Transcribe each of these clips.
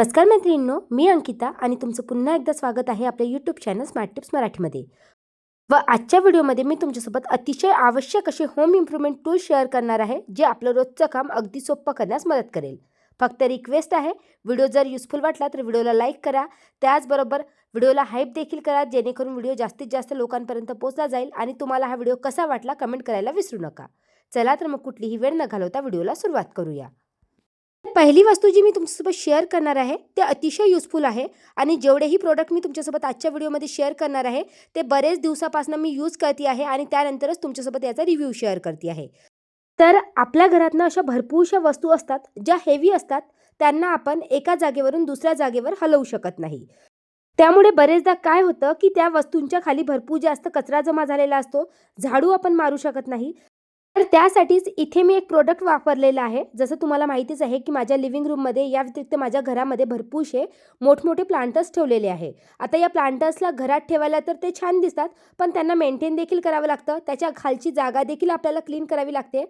नमस्कार मैत्रिणींनो मी अंकिता आणि तुमचं पुन्हा एकदा स्वागत आहे आपल्या यूट्यूब चॅनल स्मार्ट टिप्स मराठीमध्ये. व आजच्या व्हिडिओमध्ये मी तुमच्यासोबत अतिशय आवश्यक असे होम इम्प्रूव्हमेंट टूल शेअर करणार आहे जे आपलं रोजचं काम अगदी सोपं करण्यास मदत करेल. फक्त रिक्वेस्ट आहे व्हिडिओ जर युजफुल वाटला तर व्हिडिओला लाईक करा त्याचबरोबर व्हिडिओला हाईप देखील करा जेणेकरून व्हिडिओ जास्तीत जास्त लोकांपर्यंत पोहोचला जाईल आणि तुम्हाला हा व्हिडिओ कसा वाटला कमेंट करायला विसरू नका. चला तर मग कुठलीही वेळ न घालवता व्हिडिओला सुरुवात करूया. पहिली वस्तू जी मी तुमच्यासोबत शेअर करणार आहे ते अतिशय युजफुल आहे आणि जेवढेही प्रोडक्ट मी तुमच्यासोबत आजच्या व्हिडिओमध्ये शेअर करणार आहे ते बरेच दिवसापासून मी यूज करते आहे आणि त्यानंतरच तुमच्यासोबत याचा रिव्ह्यू शेअर करते आहे. तर आपल्या घरातनं अशा भरपूरशा वस्तू असतात ज्या हेवी असतात त्यांना आपण एका जागेवरून दुसऱ्या जागेवर हलवू शकत नाही. त्यामुळे बरेचदा काय होतं की त्या वस्तूंच्या खाली भरपूर जास्त कचरा जमा झालेला असतो झाडू आपण मारू शकत नाही तर त्यासाठीच इथे मी एक प्रोडक्ट वापरलेलं आहे. जसं तुम्हाला माहितीच आहे की माझ्या लिव्हिंग रूममध्ये या व्यतिरिक्त माझ्या घरामध्ये भरपूरसे मोठमोठे प्लांटर्स ठेवलेले आहे. आता या प्लांटर्सला घरात ठेवायला तर ते छान दिसतात पण त्यांना मेंटेन देखील करावं लागतं. त्याच्या खालची जागा देखील आपल्याला क्लीन करावी लागते.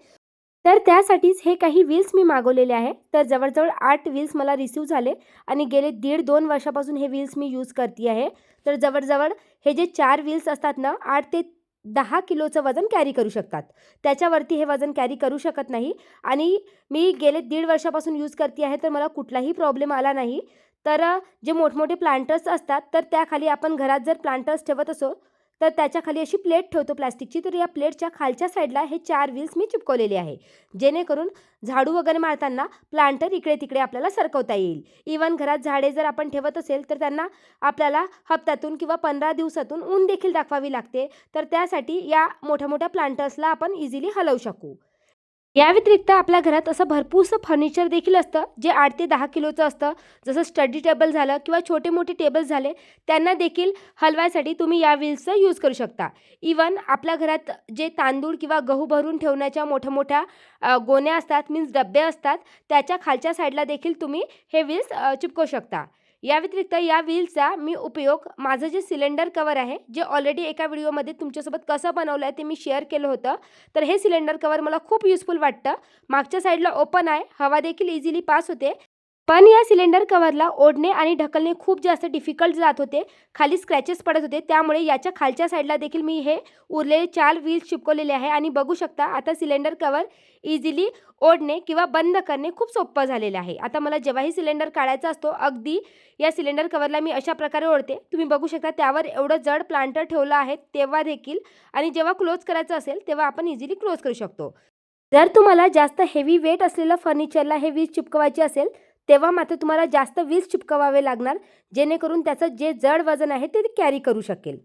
तर त्यासाठीच हे काही व्हील्स मी मागवलेले आहे. तर जवळजवळ आठ व्हील्स मला रिसीव झाले आणि गेले दीड दोन वर्षापासून हे व्हील्स मी यूज करते आहे तर जवळजवळ हे जे चार व्हील्स असतात ना आठ ते दहा किलोचं वजन कॅरी करू शकतात. त्याच्यावरती हे वजन कॅरी करू शकत नाही. आणि मी गेले दीड वर्षापासून यूज करते आहे तर मला कुठलाही प्रॉब्लेम आला नाही. तर जे मोठमोठे प्लांटर्स असतात तर त्याखाली आपण घरात जर प्लांटर्स ठेवत असो तर त्याच्याखाली अशी प्लेट ठेवतो प्लास्टिकची. तर या प्लेटच्या खालच्या साईडला हे चार व्हील्स मी चिपकवलेले आहे. जेणेकरून झाडू वगैरे मारताना प्लांटर इकडे तिकडे आपल्याला सरकवता येईल. इवन घरात झाडे जर आपण ठेवत असेल तर त्यांना आपल्याला हप्त्यातून किंवा पंधरा दिवसातून ऊन देखील दाखवावी लागते. तर त्यासाठी या मोठ्या मोठ्या प्लांटर्सला आपण इझिली हलवू शकू. या व्यतिरिक्त आपल्या घरात असं भरपूरसं फर्निचर देखील असतं जे आठ ते दहा किलोचं असतं. जसं स्टडी टेबल झालं किंवा छोटे मोठे टेबल झाले त्यांना देखील हलवायसाठी तुम्ही या व्हील्सचा यूज करू शकता. इवन आपल्या घरात जे तांदूळ किंवा गहू भरून ठेवण्याच्या मोठ्या मोठ्या गोण्या असतात मीन्स डबे असतात त्याच्या खालच्या साईडला देखील तुम्ही हे व्हील्स चिपकवू शकता. या व्यतिरिक्त या व्हीलचा मी उपयोग माझं जे सिलेंडर कवर आहे जे ऑलरेडी एका व्हिडिओमध्ये तुमच्यासोबत कसं बनवलं आहे ते मी शेअर केलं होतं. तर हे सिलेंडर कवर मला खूप युजफुल वाटतं. मागच्या साईडला ओपन आहे. हवा देखील इझिली पास होते. पण या सिलेंडर कवरला ओढणे आणि ढकलणे खूप जास्त डिफिकल्ट जात होते. खाली स्क्रॅचेस पडत होते. त्यामुळे याच्या खालच्या साईडला देखील मी हे उरलेले चार व्हील्स चिपकवलेले आहे. आणि बघू शकता आता सिलेंडर कवर इझिली ओढणे किंवा बंद करणे खूप सोपं झालेलं आहे. आता मला जेव्हाही सिलेंडर काढायचा असतो अगदी या सिलेंडर कवरला मी अशा प्रकारे ओढते. तुम्ही बघू शकता त्यावर एवढं जड प्लांटर ठेवलं आहे तेव्हा देखील. आणि जेव्हा क्लोज करायचं असेल तेव्हा आपण इझिली क्लोज करू शकतो. जर तुम्हाला जास्त हेवी वेट असलेलं फर्निचरला हे वीज चिपकवायची असेल तेव्हा मात्र तुम्हाला जास्त वीज चिपकवावे लागणार जेणेकरून त्याचं जे जड वजन आहे ते कॅरी करू शकेल.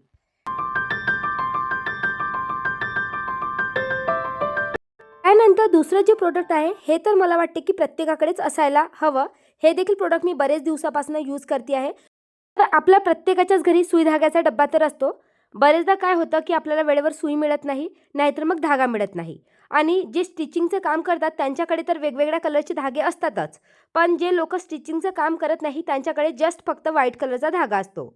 त्यानंतर दुसरं जे प्रोडक्ट आहे हे तर मला वाटते की प्रत्येकाकडेच असायला हवं. हे देखील प्रोडक्ट मी बरेच दिवसापासून यूज करते आहे. तर आपल्या प्रत्येकाच्याच घरी सुई धाग्याचा डब्बा तर असतो. बरेचदा काय होतं की आपल्याला वेळेवर सुई मिळत नाही नाहीतर मग धागा मिळत नाही. आणि जे स्टिचिंगचं काम करतात त्यांच्याकडे तर वेगवेगळ्या कलरचे धागे असतातच. पण जे लोक स्टिचिंगचं काम करत नाही त्यांच्याकडे जस्ट फक्त व्हाईट कलरचा धागा असतो.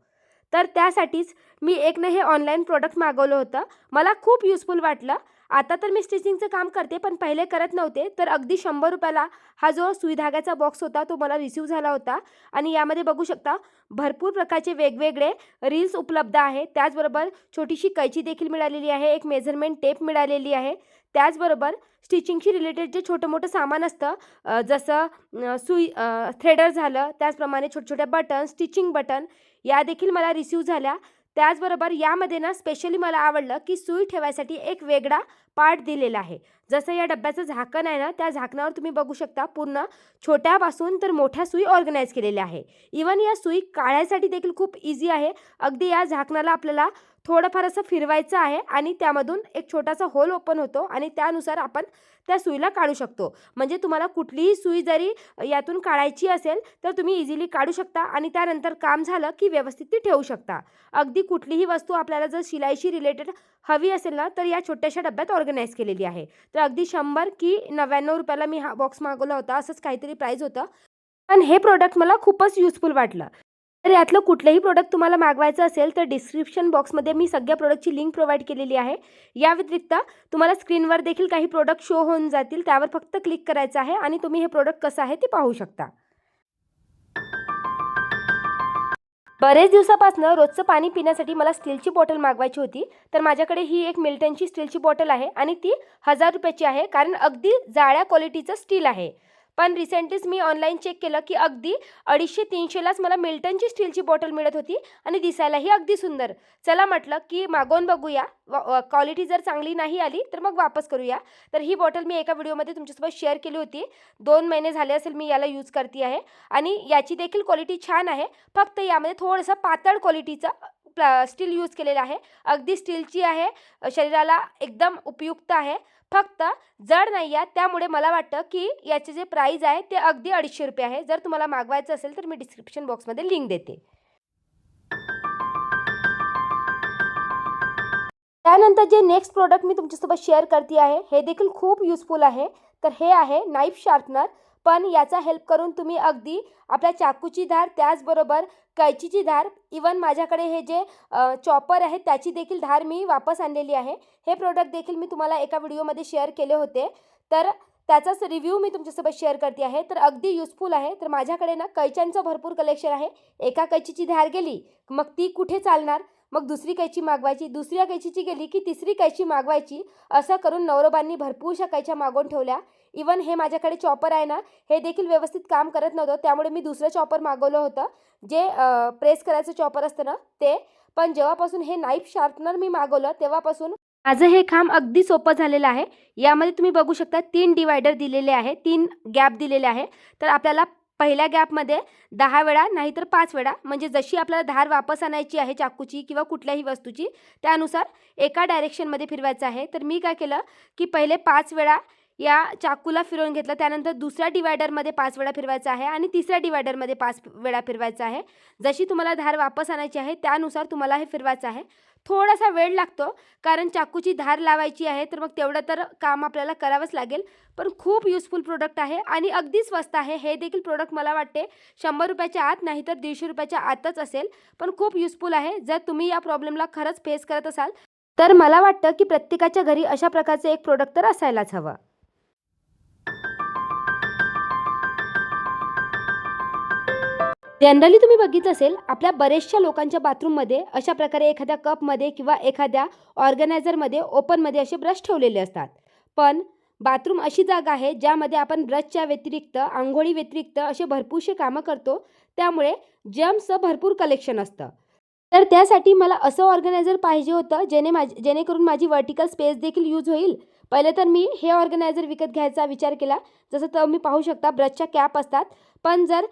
तर त्यासाठीच मी एक ना हे ऑनलाईन प्रोडक्ट मागवलं होतं. मला खूप युजफुल वाटलं. आता तर मी स्टिचिंगचं काम करते पण पहिले करत नव्हते. तर अगदी शंभर रुपयाला हा जो सुई धाग्याचा बॉक्स होता तो मला रिसीव झाला होता. आणि यामध्ये बघू शकता भरपूर प्रकारचे वेगवेगळे रील्स उपलब्ध आहे त्याचबरोबर छोटीशी कैची देखील मिळालेली आहे एक मेझरमेंट टेप मिळालेली आहे. त्याचबरोबर स्टिचिंगशी रिलेटेड जे छोटं मोठं सामान असतं जसं सुई थ्रेडर झालं त्याचप्रमाणे छोट्या छोट्या बटन स्टिचिंग बटन या देखील मला रिसीव झाल्या. त्याचबरोबर यामध्ये ना स्पेशली मला आवडलं की सुई ठेवायसाठी एक वेगळा पार्ट दिलेला आहे. जसं या डब्याचं झाकण आहे ना त्या झाकणावर तुम्ही बघू शकता पूर्ण छोट्यापासून तर मोठ्या सुई ऑर्गनाईज केलेल्या आहे. इवन या सुई काढायसाठी देखील खूप इझी आहे. अगदी या झाकणाला आपल्याला थोडंफार असं फिरवायचं आहे आणि त्यामधून एक छोटासा होल ओपन होतो आणि त्यानुसार आपण त्या सुईला काढू शकतो. म्हणजे तुम्हाला कुठलीही सुई जरी यातून काढायची असेल तर तुम्ही इझिली काढू शकता आणि त्यानंतर काम झालं की व्यवस्थित ती ठेवू शकता. अगदी कुठलीही वस्तू आपल्याला जर शिलाईशी रिलेटेड हवी असेल ना तर या छोट्याशा डब्यात ऑर्गनाईज केलेली आहे. तर अगदी शंभर की नव्याण्णव रुपयाला मी हा बॉक्स मागवला होता असंच काहीतरी प्राईज होतं. पण हे प्रोडक्ट मला खूपच युजफुल वाटलं. तर यातलं कुठलंही प्रोडक्ट तुम्हाला मागवायचं असेल तर डिस्क्रिप्शन बॉक्समध्ये मी सगळ्या प्रोडक्टची लिंक प्रोव्हाइड केलेली आहे. या व्यतिरिक्त तुम्हाला स्क्रीनवर देखील काही प्रोडक्ट शो होऊन जातील त्यावर फक्त क्लिक करायचं आहे आणि तुम्ही हे प्रोडक्ट कसं आहे ते पाहू शकता. बरेच दिवसापासून रोजचं पाणी पिण्यासाठी मला स्टीलची बॉटल मागवायची होती तर माझ्याकडे ही एक मिल्टनची स्टीलची बॉटल आहे आणि ती हजार रुपयाची आहे कारण अगदी जाळ्या क्वालिटीचं स्टील आहे. पण रिसेंटलीच मी ऑनलाईन चेक केलं की अगदी अडीचशे तीनशेलाच मला मिल्टनची स्टीलची बॉटल मिळत होती आणि दिसायलाही अगदी सुंदर. चला म्हटलं की मागवून बघूया. क्वालिटी जर चांगली नाही आली तर मग वापस करूया. तर ही बॉटल मी एका व्हिडिओमध्ये तुमच्यासोबत शेअर केली होती. दोन महिने झाले असेल मी याला यूज करते आहे आणि याची देखील क्वालिटी छान आहे. फक्त यामध्ये थोडंसं पातळ क्वालिटीचं प्ला स्टील यूज केलेलं आहे. अगदी स्टीलची आहे. शरीराला एकदम उपयुक्त आहे. फक्त जड नाही आहे. त्यामुळे मला वाटतं की याचे जे प्राईज आहे ते अगदी अडीचशे रुपये आहे. जर तुम्हाला मागवायचं असेल तर मी डिस्क्रिप्शन बॉक्समध्ये लिंक देते. त्यानंतर जे नेक्स्ट प्रोडक्ट मी तुमच्यासोबत शेअर करते आहे हे देखील खूप युजफुल आहे. तर हे आहे नाईफ शार्पनर पण याचा हेल्प करून तुम्ही अगदी आपल्या चाकूची धार त्याचबरोबर कैचीची धार इवन माझ्याकडे हे जे चॉपर आहे त्याची देखील धार मी वापस आणलेली आहे. हे प्रोडक्ट देखील मी तुम्हाला एका व्हिडिओमध्ये शेअर केले होते. तर त्याचाच रिव्ह्यू मी तुमच्यासोबत शेअर करते आहे. तर अगदी युजफुल आहे. तर माझ्याकडे ना कैच्यांचं भरपूर कलेक्शन आहे. एका कैचीची धार गेली मग ती कुठे चालणार? मग दुसरी कैची मागवायची दुसऱ्या कैचीची गेली की तिसरी कैची मागवायची? असं करून नवरोबांनी भरपूरशा कैच्या मागवून ठेवल्या. इवन हे माझ्याकडे चॉपर आहे ना हे देखील व्यवस्थित काम करत नव्हतं. त्यामुळे मी दुसरं चॉपर मागवलं होतं. जे प्रेस करायचं चॉपर असतं ना ते. पण जेव्हापासून हे नाईफ शार्पनर मी मागवलं तेव्हापासून माझं हे काम अगदी सोपं झालेलं आहे. यामध्ये तुम्ही बघू शकता तीन डिवायडर दिलेले आहे तीन गॅप दिलेले आहे. तर आपल्याला पहिल्या गॅपमध्ये दहा वेळा नाहीतर पाच वेळा म्हणजे जशी आपल्याला धार वापस आणायची आहे चाकूची किंवा कुठल्याही वस्तूची त्यानुसार एका डायरेक्शनमध्ये फिरवायचं आहे. तर मी काय केलं की पहिले पाच वेळा या चाकूला फिरवून घेतलं. त्यानंतर दुसऱ्या डिवायडरमध्ये पाच वेळा फिरवायचा आहे आणि तिसऱ्या डिवायडरमध्ये पाच वेळा फिरवायचा आहे. जशी तुम्हाला धार वापस आणायची आहे त्यानुसार तुम्हाला हे फिरवायचं आहे. थोडासा वेळ लागतो कारण चाकूची धार लावायची आहे तर मग तेवढं तर काम आपल्याला करावंच लागेल. पण खूप युजफुल प्रोडक्ट आहे आणि अगदी स्वस्त आहे. हे देखील प्रोडक्ट मला वाटते शंभर रुपयाच्या आत नाही तर दीडशे रुपयाच्या आतच असेल. पण खूप युजफुल आहे. जर तुम्ही या प्रॉब्लेमला खरंच फेस करत असाल तर मला वाटतं की प्रत्येकाच्या घरी अशा प्रकारचं एक प्रोडक्ट तर असायलाच हवं. जनरली तुम्ही बघितलं असेल आपल्या बरेचशा लोकांच्या बाथरूममध्ये अशा प्रकारे एखाद्या कपमध्ये किंवा एखाद्या ऑर्गनायझरमध्ये ओपनमध्ये असे ब्रश ठेवलेले असतात. पण बाथरूम अशी जागा आहे ज्यामध्ये आपण ब्रशच्या व्यतिरिक्त आंघोळी व्यतिरिक्त असे भरपूरसे कामं करतो. त्यामुळे जम्सचं भरपूर कलेक्शन असतं. तर त्यासाठी मला असं ऑर्गनायझर पाहिजे होतं जेणे माझ जेणेकरून माझी वर्टिकल स्पेस देखील यूज होईल. पहिले तर मी हे ऑर्गनायझर विकत घ्यायचा विचार केला. जसं तर मी पाहू शकता ब्रशच्या कॅप असतात. पण जर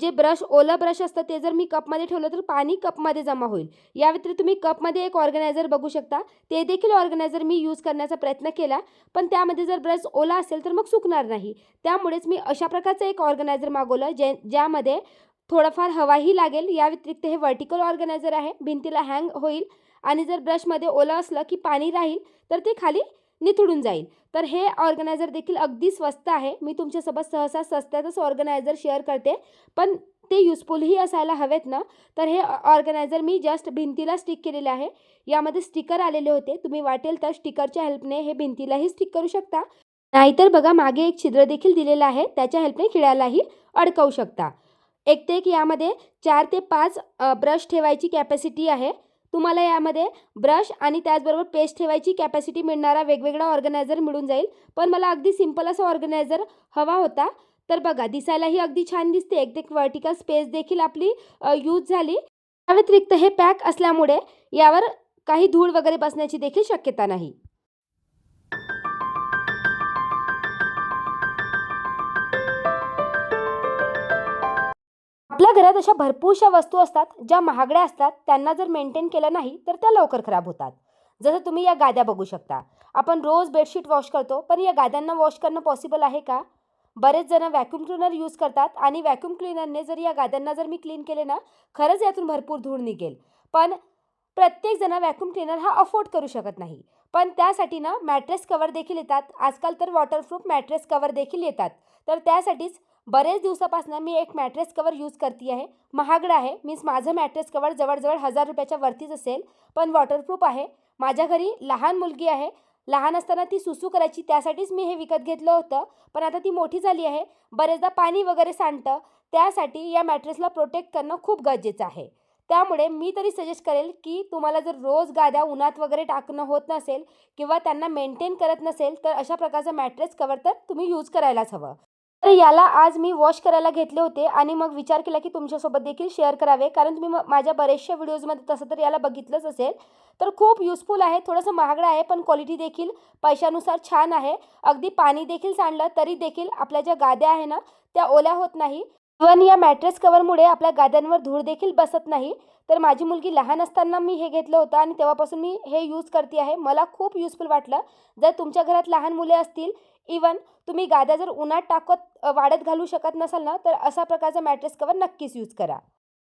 जे ब्रश ओलं ब्रश असतं ते जर मी कपमध्ये ठेवलं तर पाणी कपमध्ये जमा होईल. या व्यतिरिक्त तुम्ही कपमध्ये एक ऑर्गनायझर बघू शकता. ते देखील ऑर्गनायझर मी यूज करण्याचा प्रयत्न केला. पण त्यामध्ये जर ब्रश ओला असेल तर मग सुकणार नाही. त्यामुळेच मी अशा प्रकारचं एक ऑर्गनायझर मागवलं जे ज्यामध्ये थोडंफार हवाही लागेल. या व्यतिरिक्त हे वर्टिकल ऑर्गनायझर आहे. भिंतीला हँग होईल. आणि जर ब्रशमध्ये ओलं असलं की पाणी राहील तर ते खाली निथळून जाईल. तर हे ऑर्गनायझर देखील अगदी स्वस्त आहे. मी तुमच्यासोबत सहसा स्वस्त्यातच ऑर्गनायझर शेअर करते. पण ते युजफुलही असायला हवेत ना? तर हे ऑर्गनायझर मी जस्ट भिंतीला स्टिक केलेले आहे. यामध्ये स्टिकर आलेले होते. तुम्ही वाटेल तर स्टिकरच्या हेल्पने हे भिंतीलाही स्टिक करू शकता. नाहीतर बघा मागे एक छिद्र देखील दिलेलं आहे. त्याच्या हेल्पने खिळ्यालाही अडकवू शकता. एक ते एक यामध्ये चार ते पाच ब्रश ठेवायची कॅपॅसिटी आहे. तुम्हाला यामध्ये ब्रश आणि त्याचबरोबर पेस्ट ठेवायची कॅपॅसिटी मिळणारा वेगवेगळा ऑर्गनायझर मिळून जाईल. पण मला अगदी सिंपल असा ऑर्गनायझर हवा होता. तर बघा दिसायलाही अगदी छान दिसते. एक एक वर्टिकल स्पेस देखील आपली यूज झाली. त्या व्यतिरिक्त हे पॅक असल्यामुळे यावर काही धूळ वगैरे बसण्याची देखील शक्यता नाही. आपल्या घरात अशा भरपूरशा वस्तू असतात ज्या महागड्या असतात त्यांना जर मेंटेन केलं नाही तर त्या लवकर खराब होतात. जसं तुम्ही या गाद्या बघू शकता. आपण रोज बेडशीट वॉश करतो पण या गाद्यांना वॉश करणं पॉसिबल आहे का? बरेच जण व्हॅक्यूम क्लिनर यूज करतात आणि व्हॅक्यूम क्लिनरने जर या गाद्यांना जर मी क्लीन केले ना खरंच यातून भरपूर धूळ निघेल. पण प्रत्येक जण व्हॅक्यूम क्लिनर हा अफोर्ड करू शकत नाही. पण त्यासाठी ना मॅट्रेस कवर देखील येतात. आजकाल तर वॉटरप्रूफ मॅट्रेस कवर देखील येतात. तर त्यासाठीच बरेच दिवसापासून मी एक मॅट्रेस कवर यूज करते आहे. महागडं आहे. मीन्स माझं मॅट्रेस कवर जवळजवळ हजार रुपयाच्या वरतीच असेल. पण वॉटरप्रूफ आहे. माझ्या घरी लहान मुलगी आहे. लहान असताना ती सुसू करायची. त्यासाठीच मी हे विकत घेतलं होतं. पण आता ती मोठी झाली आहे. बरेचदा पाणी वगैरे सांडतं. त्यासाठी या मॅट्रेसला प्रोटेक्ट करणं खूप गरजेचं आहे. त्यामुळे मी तरी सजेस्ट करेल की तुम्हाला जर रोज गाद्या उन्हात वगैरे टाकणं होत नसेल किंवा त्यांना मेंटेन करत नसेल तर अशा प्रकारचं मॅट्रेस कवर तर तुम्ही यूज करायलाच हवं. तर याला आज मी वॉश करायला घेतले होते आणि मग विचार केला की तुमच्यासोबत देखील शेअर करावे. कारण तुम्ही म- माझ्या बऱ्याचशा व्हिडिओजमध्ये तसं तर याला बघितलंच असेल. तर खूप युजफुल आहे थोडंसं महागडं आहे पण क्वालिटी देखील पैशानुसार छान आहे. अगदी पाणी देखील सांडलं तरी देखील आपल्या ज्या गाद्या आहे ना त्या ओल्या होत नाही. इवन या मॅट्रेस कवरमुळे आपल्या गाद्यांवर धूळ देखील बसत नाही. तर माझी मुलगी लहान असताना मी हे घेतलं होतं आणि तेव्हापासून मी हे यूज करते आहे. मला खूप युजफुल वाटलं. जर तुमच्या घरात लहान मुले असतील इवन तुम्ही गाद्या जर उन्हात टाकत वाढत घालू शकत नसाल ना तर अशा प्रकारचा मॅट्रेस कवर नक्कीच यूज करा.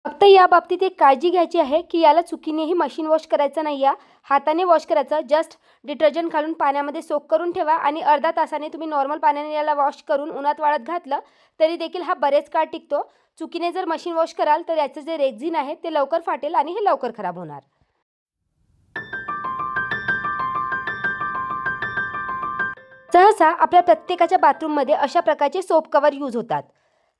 फक्त या बाबतीत एक काळजी घ्यायची आहे की याला चुकीनेही मशीन वॉश करायचं नाही या. हाताने वॉश करायचं. जस्ट डिटर्जंट घालून पाण्यामध्ये सोक करून ठेवा आणि अर्धा तासाने तुम्ही नॉर्मल पाण्याने याला वॉश करून उन्हात वाळत घातलं तरी देखील हा बरेच काळ टिकतो. चुकीने जर मशीन वॉश कराल तर याचं जे रेक्झिन आहे ते लवकर फाटेल आणि हे लवकर खराब होणार. सहसा आपल्या प्रत्येकाच्या बाथरूममध्ये अशा प्रकारचे सोप कवर यूज होतात.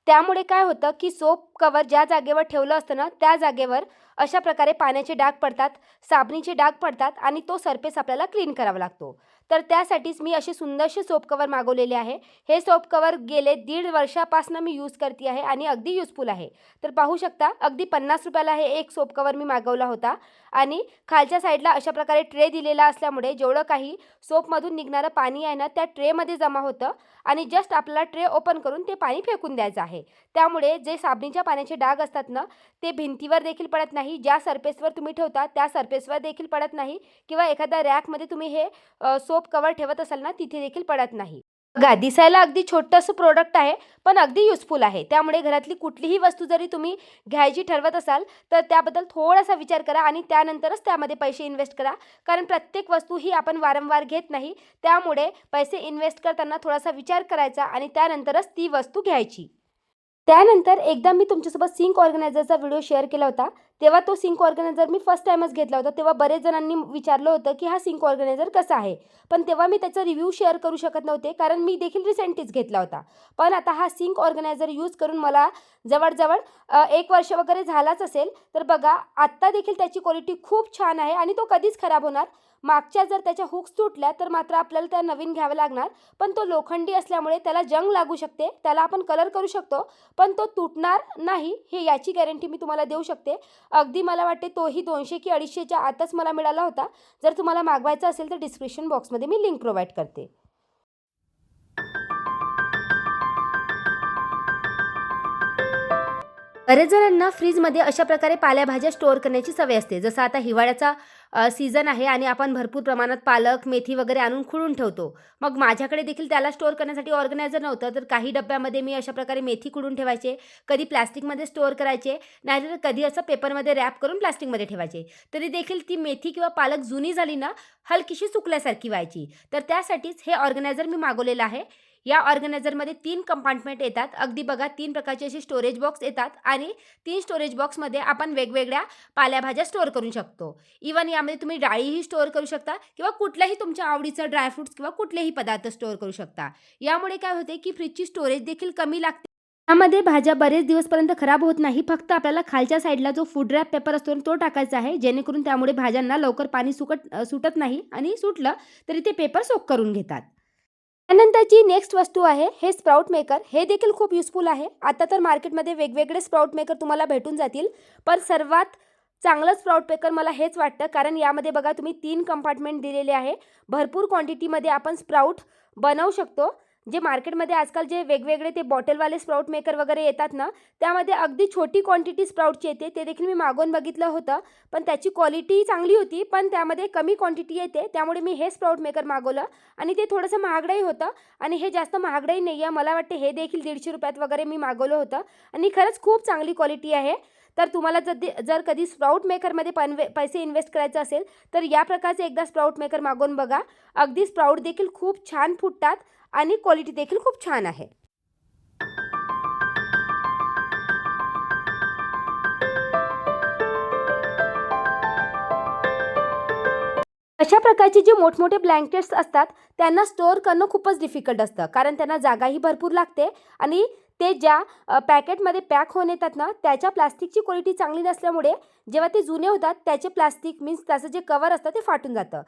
त्यामुळे काय होतं की सोप कवर ज्या जागेवर ठेवलं असतं ना त्या जागेवर अशा प्रकारे पाण्याचे डाग पडतात साबणीचे डाग पडतात आणि तो सरफेस आपल्याला क्लीन करावा लागतो. तर त्यासाठीच मी असे सुंदरसे सोप कवर मागवलेले आहे. हे सोप कवर गेले दीड वर्षापासून मी यूज करते आहे आणि अगदी युजफुल आहे. तर पाहू शकता अगदी पन्नास रुपयाला हे एक सोप कवर मी मागवला होता. आणि खालच्या साईडला अशा प्रकारे ट्रे दिलेला असल्यामुळे जेवढं काही सोपमधून निघणारं पाणी आहे ना त्या ट्रेमध्ये जमा होतं. आणि जस्ट आपल्याला ट्रे ओपन करून ते पाणी फेकून द्यायचं आहे. त्यामुळे जे साबणीच्या पाण्याचे डाग असतात ना ते भिंतीवर देखील पडत नाही. ज्या सरफेसवर तुम्ही ठेवता त्या सरफेसवर देखील पडत नाही. किंवा एखाद्या रॅकमध्ये तुम्ही हे सोप सोप कवर ठेवत असाल ना तिथे देखील पडत नाही. बघा दिसायला अगदी छोटंसं प्रोडक्ट आहे पण अगदी युजफुल आहे. त्यामुळे घरातली कुठलीही वस्तू जरी तुम्ही घ्यायची ठरवत असाल तर त्याबद्दल थोडासा विचार करा आणि त्यानंतरच त्यामध्ये पैसे इन्व्हेस्ट करा. कारण प्रत्येक वस्तू ही आपण वारंवार घेत नाही त्यामुळे पैसे इन्व्हेस्ट करताना थोडासा विचार करायचा आणि त्यानंतरच ती वस्तू घ्यायची. त्यानंतर एकदा मी तुमच्यासोबत सिंक ऑर्गनायझरचा व्हिडिओ शेअर केला होता. तेव्हा तो सिंक ऑर्गनायझर मी फर्स्ट टाईमच घेतला होता. तेव्हा बरेच जणांनी विचारलं होतं की हा सिंक ऑर्गनायझर कसा आहे? पण तेव्हा मी त्याचा रिव्ह्यू शेअर करू शकत नव्हते कारण मी देखील रिसेंटलीच घेतला होता. पण आता हा सिंक ऑर्गनायझर यूज करून मला जवळजवळ एक वर्ष वगैरे झालाच असेल. तर बघा आत्ता देखील त्याची क्वालिटी खूप छान आहे आणि तो कधीच खराब होणार मागच्या जर त्याच्या हुक्स तुटल्या तर मात्र आपल्याला त्या नवीन घ्यावं लागणार. पण तो लोखंडी असल्यामुळे त्याला जंग लागू शकते. त्याला आपण कलर करू शकतो. पण तो तुटणार नाही हे याची गॅरंटी मी तुम्हाला देऊ शकते. अगदी मला वाटते तोही दोनशे की अडीचशेच्या आतच मला मिळाला होता. जर तुम्हाला मागवायचा असेल तर डिस्क्रिप्शन बॉक्समध्ये मी लिंक प्रोव्हाइड करते. बरेच जणांना फ्रीजमध्ये अशा प्रकारे पालेभाज्या स्टोअर करण्याची सवय असते. जसं आता हिवाळ्याचा सीझन आहे आणि आपण भरपूर प्रमाणात पालक मेथी वगैरे आणून खुडून ठेवतो. मग माझ्याकडे देखील त्याला स्टोअर करण्यासाठी ऑर्गनायझर नव्हतं तर काही डब्यामध्ये मी अशा प्रकारे मेथी खुडून ठेवायचे कधी प्लॅस्टिकमध्ये स्टोअर करायचे नाहीतर कधी असं पेपरमध्ये रॅप करून प्लॅस्टिकमध्ये ठेवायचे. तरी देखील ती मेथी किंवा पालक जुनी झाली ना हलकीशी सुकल्यासारखी व्हायची. तर त्यासाठीच हे ऑर्गनायझर मी मागवलेलं आहे. या ऑर्गनायझरमध्ये तीन कंपार्टमेंट येतात. अगदी बघा तीन प्रकारचे असे स्टोरेज बॉक्स येतात आणि तीन स्टोरेज बॉक्समध्ये आपण वेगवेगळ्या पाल्याभाज्या स्टोअर करू शकतो. इवन यामध्ये तुम्ही डाळीही स्टोअर करू शकता किंवा कुठल्याही तुमच्या आवडीचं ड्रायफ्रुट्स किंवा कुठलेही पदार्थ स्टोअर करू शकता. यामुळे काय होते की फ्रीजची स्टोरेज देखील कमी लागते. यामध्ये भाज्या बरेच दिवसपर्यंत खराब होत नाही. फक्त आपल्याला खालच्या साईडला जो फूड रॅप पेपर असतो तो टाकायचा आहे. जेणेकरून त्यामुळे भाज्यांना लवकर पाणी सुकट सुटत नाही आणि सुटलं तरी ते पेपर सोक करून घेतात. त्यानंतरची नेक्स्ट वस्तू आहे हे स्प्राउट मेकर हे देखील खूप युजफुल आहे. आता तर मार्केटमध्ये वेगवेगळे स्प्राउट मेकर तुम्हाला भेटून जातील. पण सर्वात चांगलं स्प्राउट मेकर मला हेच वाटतं कारण यामध्ये बघा तुम्ही तीन कंपार्टमेंट दिलेले आहे. भरपूर क्वांटिटीमध्ये आपण स्प्राउट बनवू शकतो. जे मार्केटमध्ये आजकाल जे वेगवेगळे ते बॉटलवाले स्प्राऊट मेकर वगैरे येतात ना त्यामध्ये अगदी छोटी क्वांटिटी स्प्राऊटची येते. ते देखील मी मागवून बघितलं होतं. पण त्याची क्वालिटी चांगली होती पण त्यामध्ये कमी क्वांटिटी येते. त्यामुळे मी हे स्प्राऊट मेकर मागवलं आणि ते थोडंसं महागडंही होतं. आणि हे जास्त महागडंही नाही आहे मला वाटते हे देखील दीडशे रुपयात वगैरे मी मागवलं होतं. आणि खरंच खूप चांगली क्वालिटी आहे. तर तुम्हाला जर दे- जर कधी स्प्राऊट मेकरमध्ये पनवे पैसे इन्व्हेस्ट करायचं असेल तर या प्रकारचे एकदा स्प्राऊट मेकर मागवून बघा. अगदी स्प्राऊट देखील खूप छान फुटतात. आणि क्वालिटी देखील खूप छान आहे. अशा प्रकारचे जे मोठमोठे ब्लँकेट्स असतात त्यांना स्टोअर करणं खूपच डिफिकल्ट असतं. कारण त्यांना जागाही भरपूर लागते आणि ते ज्या पॅकेटमध्ये पॅक होऊन येतात ना त्याच्या प्लास्टिकची क्वालिटी चांगली नसल्यामुळे जेव्हा ते जुने होतात त्याचे प्लास्टिक मीन्स त्याचं जे कवर असतं ते फाटून जातं.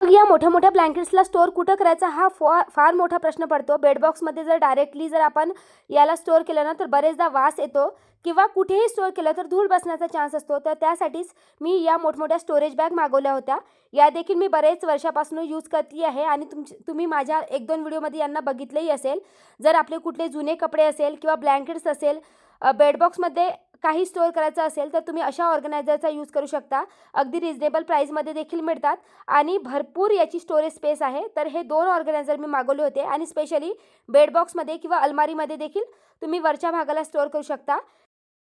मग या मोठ्या मोठ्या ब्लँकेट्सला स्टोअर कुठं करायचा हा फा फार मोठा प्रश्न पडतो. बेडबॉक्समध्ये जर डायरेक्टली जर आपण याला स्टोअर केलं ना तर बरेचदा वास येतो किंवा कुठेही स्टोअर केलं तर धूळ बसण्याचा चान्स असतो. तर त्यासाठीच मी या मोठमोठ्या स्टोरेज बॅग मागवल्या होत्या. या देखील मी बरेच वर्षापासून यूज करते आहे आणि तुम तुम्ही माझ्या एक दोन व्हिडिओमध्ये यांना बघितलंही असेल. जर आपले कुठले जुने कपडे असेल किंवा ब्लँकेट्स असेल बेडबॉक्समध्ये काही स्टोअर करायचं असेल तर तुम्ही अशा ऑर्गनायझरचा यूज करू शकता. अगदी रिजनेबल प्राईजमध्ये देखील मिळतात. आणि भरपूर याची स्टोरेज स्पेस आहे. तर हे दोन ऑर्गनायझर मी मागवले होते. आणि स्पेशली बेडबॉक्समध्ये किंवा अलमारीमध्ये देखील तुम्ही वरच्या भागाला स्टोअर करू शकता.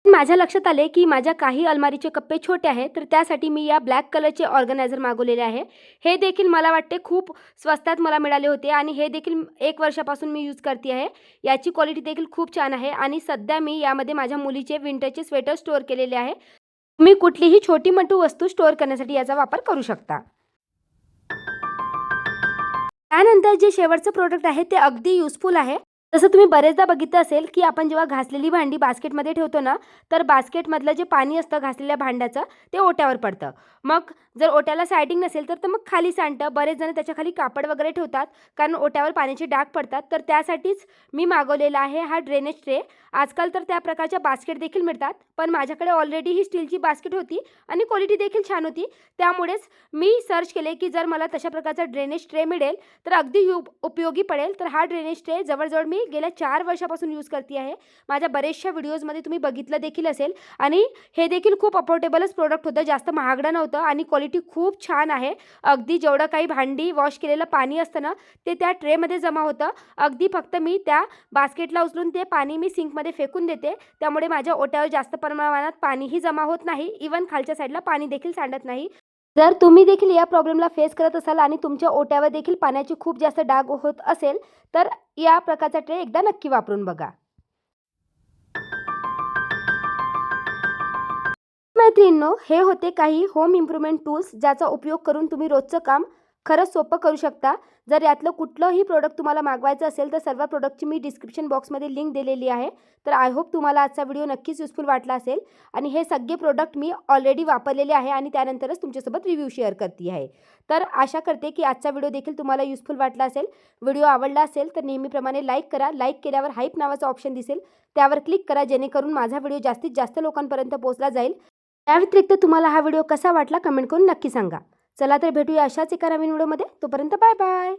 माझ्या लक्षात आले की माझ्या काही अलमारीचे कप्पे छोटे आहेत तर त्यासाठी मी या ब्लॅक कलरचे ऑर्गनायझर मागवलेले आहे. हे देखील मला वाटते खूप स्वस्तात मला मिळाले होते आणि हे देखील एक वर्षापासून मी यूज करते आहे. याची क्वालिटी देखील खूप छान आहे आणि सध्या मी यामध्ये माझ्या मुलीचे विंटरचे स्वेटर स्टोअर केलेले आहे. तुम्ही कुठलीही छोटी मोठी वस्तू स्टोअर करण्यासाठी याचा वापर करू शकता. त्यानंतर जे शेवटचं प्रोडक्ट आहे ते अगदी युजफुल आहे. जसं तुम्ही बरेचदा बघितलं असेल की आपण जेव्हा घासलेली भांडी बास्केटमध्ये ठेवतो ना तर बास्केटमधलं जे पाणी असतं घासलेल्या भांड्याचं ते ओट्यावर पडतं. मग जर ओट्याला सायडिंग नसेल तर तर मग खाली सांडतं. बरेच जण त्याच्याखाली कापड वगैरे ठेवतात. कारण ओट्यावर पाण्याचे डाग पडतात. तर त्यासाठीच मी मागवलेला आहे हा ड्रेनेज ट्रे आजकाल तर त्या प्रकारच्या बास्केट देखील मिळतात. पण माझ्याकडे ऑलरेडी ही स्टीलची बास्केट होती आणि क्वालिटी देखील छान होती. त्यामुळेच मी सर्च केले की जर मला तशा प्रकारचा ड्रेनेज ट्रे मिळेल तर अगदी उपयोगी पडेल. तर हा ड्रेनेज ट्रे जवळजवळ मी गेल्या चार वर्षापासून यूज करते आहे. माझ्या बरेचशा व्हिडिओजमध्ये तुम्ही बघितलं देखील असेल. आणि हे देखील खूप अफोर्डेबलच प्रोडक्ट होतं. जास्त महागडं नव्हतं आणि क्वालिटी खूप छान आहे. अगदी जेवढं काही भांडी वॉश केलेलं पाणी असतं ना ते त्या ट्रेमध्ये जमा होतं. अगदी फक्त मी त्या बास्केटला उचलून ते पाणी मी सिंकमध्ये फेकून देते. त्यामुळे माझ्या ओट्यावर जास्त प्रमाणात पाणीही जमा होत नाही. इवन खालच्या साईडला पाणी देखील सांडत नाही. जर तुम्ही देखील या प्रॉब्लेमला फेस करत असाल आणि तुमच्या ओट्यावर देखील पाण्याची खूप जास्त डाग होत असेल तर या प्रकारचा ट्रे एकदा नक्की वापरून बघा. मैत्रिणींनो हे होते काही होम इम्प्रूव्हमेंट टूल्स ज्याचा उपयोग करून तुम्ही रोजचं काम खरंच सोपं करू शकता. जर यातलं कुठलंही प्रोडक्ट तुम्हाला मागवायचं असेल तर सर्व प्रोडक्टची मी डिस्क्रिप्शन बॉक्समध्ये लिंक दिलेली आहे. तर आय होप तुम्हाला आजचा व्हिडिओ नक्कीच युजफुल वाटला असेल. आणि हे सगळे प्रोडक्ट मी ऑलरेडी वापरलेले आहे आणि त्यानंतरच तुमच्यासोबत रिव्ह्यू शेअर करते आहे. तर आशा करते की आजचा व्हिडिओ देखील तुम्हाला युजफुल वाटला असेल. व्हिडिओ आवडला असेल तर नेहमीप्रमाणे लाईक करा. लाईक केल्यावर हाईप नावाचं ऑप्शन दिसेल. त्यावर क्लिक करा जेणेकरून माझा व्हिडिओ जास्तीत जास्त लोकांपर्यंत पोहोचला जाईल. त्या व्यतिरिक्त तुम्हाला हा व्हिडिओ कसा वाटला कमेंट करून नक्की सांगा. चला तर भेटूया अशाच एका नवीन व्हिडिओमध्ये. तोपर्यंत बाय बाय.